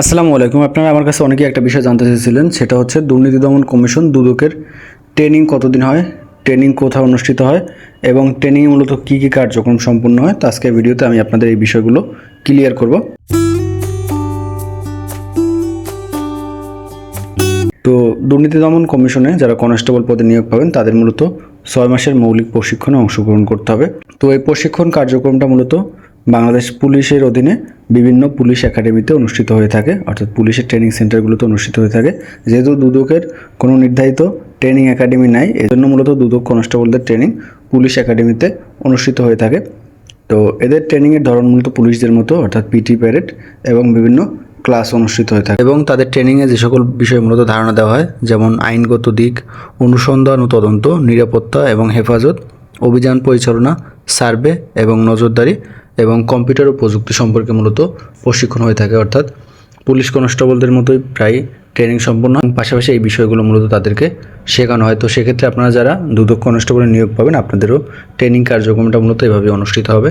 আসসালামু আলাইকুম। আপনারা আমার কাছে অনেকেই একটা বিষয় জানতে চেয়েছিলেন, সেটা হচ্ছে দুর্নীতি দমন কমিশন দুদকের ট্রেনিং কতদিন হয়, ট্রেনিং কোথায় অনুষ্ঠিত হয় এবং ট্রেনিং মূলত কী কী কার্যক্রম সম্পূর্ণ হয়, তো আজকের ভিডিওতে আমি আপনাদের এই বিষয়গুলো ক্লিয়ার করব। তো দুর্নীতি দমন কমিশনে যারা কনস্টেবল পদে নিয়োগ পাবেন, তাদের মূলত ছয় মাসের মৌলিক প্রশিক্ষণে অংশগ্রহণ করতে হবে। তো এই প্রশিক্ষণ কার্যক্রমটা মূলত বাংলাদেশ পুলিশের অধীনে বিভিন্ন পুলিশ একাডেমিতে অনুষ্ঠিত হয়ে থাকে, অর্থাৎ পুলিশের ট্রেনিং সেন্টারগুলোতে অনুষ্ঠিত হয়ে থাকে। যেহেতু দুদকের কোনো নির্ধারিত ট্রেনিং একাডেমি নাই, এজন্য মূলত দুদক কনস্টেবলদের ট্রেনিং পুলিশ একাডেমিতে অনুষ্ঠিত হয়ে থাকে। তো এদের ট্রেনিংয়ের ধরন মূলত পুলিশদের মতো, অর্থাৎ পিটি প্যারেড এবং বিভিন্ন ক্লাস অনুষ্ঠিত হয়ে থাকে। এবং তাদের ট্রেনিংয়ে যে সকল বিষয়ে মূলত ধারণা দেওয়া হয়, যেমন আইনগত দিক, অনুসন্ধান ও তদন্ত, নিরাপত্তা এবং হেফাজত, অভিযান পরিচালনা, সার্ভে এবং নজরদারি এবং কম্পিউটার ও প্রযুক্তি সম্পর্কে মূলত প্রশিক্ষণ হয়ে থাকে, অর্থাৎ পুলিশ কনস্টেবলদের মতোই প্রায় ট্রেনিং সম্পন্ন। পাশাপাশি এই বিষয়গুলো মূলত তাদেরকে শেখানো হয় তো সেক্ষেত্রে আপনারা যারা দুদক কনস্টেবলে নিয়োগ পাবেন, আপনাদেরও ট্রেনিং কার্যক্রমটা মূলত এভাবে অনুষ্ঠিত হবে